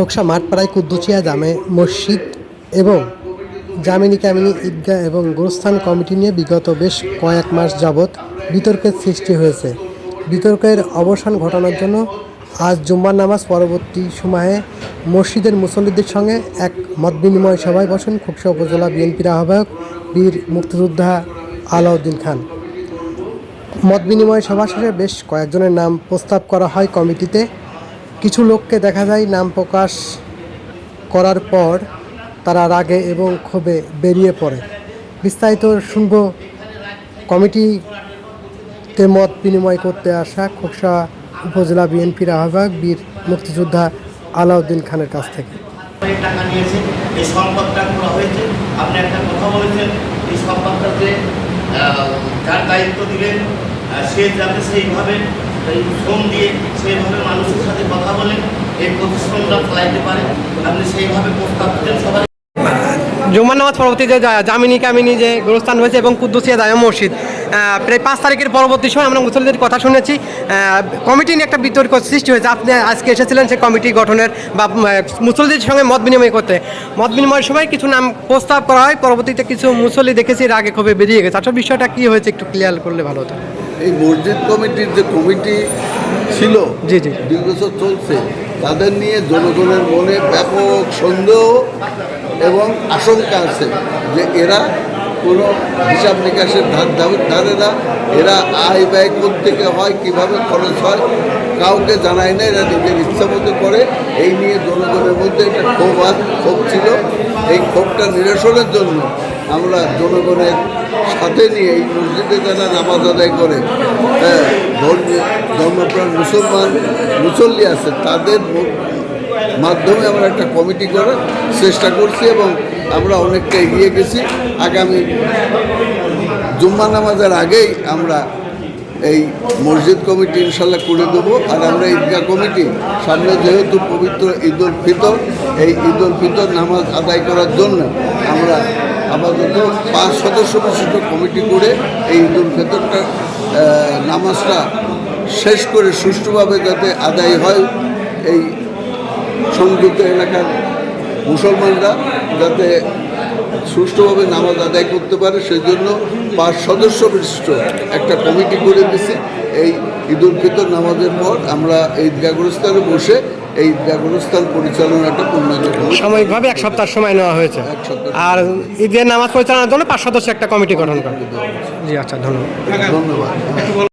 খোকসা মাঠপাড়ায় কুদ্দুচিয়া জামে মসজিদ এবং জামিনী কামিনী ঈদগাহ এবং গোরস্থান কমিটি নিয়ে বিগত বেশ কয়েক মাস যাবৎ বিতর্কের সৃষ্টি হয়েছে। বিতর্কের অবসান ঘটানোর জন্য আজ জুম্মার নামাজ পরবর্তী সময়ে মসজিদের মুসল্লিদের সঙ্গে এক মত বিনিময় সভায় বসেন খোকসা উপজেলা বিএনপির আহ্বায়ক বীর মুক্তিযোদ্ধা আলাউদ্দিন খান। মত বিনিময় সভা শেষে বেশ কয়েকজনের নাম প্রস্তাব করা হয় কমিটিতে। কিছু লোককে দেখা যায় নাম প্রকাশ করার পর তারা রাগে এবং ক্ষোভে বেরিয়ে পড়ে। বিস্তারিত শুনব কমিটিতে মত বিনিময় করতে আসা খোকসা উপজেলা বিএনপির আহ্বায়ক বীর মুক্তিযোদ্ধা আলাউদ্দিন খানের কাছ থেকে। টাকা এই সম্পদটা করা হয়েছে। আপনি একটা কথা বলেছেন, এই সম্পদটাতে যার দায়িত্ব দিলেন সে যাতে সেইভাবে এই শ্রম দিয়ে সেইভাবে মানুষের সাথে কথা বলে, এই প্রতিশ্রমটা চালাইতে পারে। আপনি সেইভাবে প্রস্তাব দিলেন সবাই। জুম্মার নামাজ পরবর্তীতে জামিনী কামিনী যে গোরস্থান হয়েছে এবং কুদ্দুসিয়া জামা মসজিদ প্রায় পাঁচ তারিখের পরবর্তী সময় আমরা মুসলিমদের কথা শুনেছি। কমিটি নিয়ে একটা বিতর্ক সৃষ্টি হয়েছে। আপনি আজকে এসেছিলেন সেই কমিটি গঠনের বা মুসল্লিদের সঙ্গে মত বিনিময় করতে। মত বিনিময়ের সময় কিছু নাম প্রস্তাব করা হয়। পরবর্তীতে কিছু মুসলি দেখেছি রাগে ক্ষোভে বেরিয়ে গেছে। আসলে বিষয়টা কী হয়েছে একটু ক্লিয়ার করলে ভালো হতো। এই মসজিদ কমিটির যে কমিটি ছিল জি, জি। দুই বছর চলছে তাদের নিয়ে জনগণের মনে ব্যাপক সন্দেহ এবং আশঙ্কা আছে যে এরা কোনো হিসাব নিকাশের ধার ধার- না এরা আয় ব্যয় কোন থেকে হয় কীভাবে খরচ হয় কাউকে জানায় না এরা নিজের ইচ্ছা মতো করে এই নিয়ে জনগণের মধ্যে একটা ক্ষোভ আর ক্ষোভ ছিল এই ক্ষোভটা নিরসনের জন্য আমরা জনগণের সাথে নিয়ে এই মসজিদে যারা নামাজ আদায় করে হ্যাঁ ধর্মপ্রাণ মুসলমান, মুসল্লি আছে, তাদের মাধ্যমে আমরা একটা কমিটি করার চেষ্টা করছি এবং আমরা অনেকটা এগিয়ে গেছি। আগামী জুম্মা নামাজের আগেই আমরা এই মসজিদ কমিটি ইনশাল্লাহ করে দেবো আর আমরা ঈদগাহ কমিটি সামনে যেহেতু পবিত্র ঈদ উল ফিতর, এই ঈদ উল ফিতর নামাজ আদায় করার জন্য আমরা আপাতত পাঁচ সদস্য বিশিষ্ট কমিটি করে এই ঈদ ফেতরটা নামাজটা শেষ করে সুষ্ঠুভাবে যাতে আদায় হয় এই সংযুক্ত এলাকার মুসলমানরা যাতে সুষ্ঠুভাবে নামাজ আদায় করতে পারে সেই জন্য পাঁচ সদস্য বিশিষ্ট একটা কমিটি করে দিছি। এই ঈদ উল ফিতর নামাজের পর আমরা এই ঈদগাহ বসে এই ঈদগাহ পরিচালনাটা পূর্ণাঙ্গ সাময়িকভাবে এক সপ্তাহ সময় নেওয়া হয়েছে। আর ঈদের নামাজ পরিচালনার জন্য পাঁচ সদস্য একটা কমিটি গঠন করা। জি আচ্ছা ধন্যবাদ। ধন্যবাদ।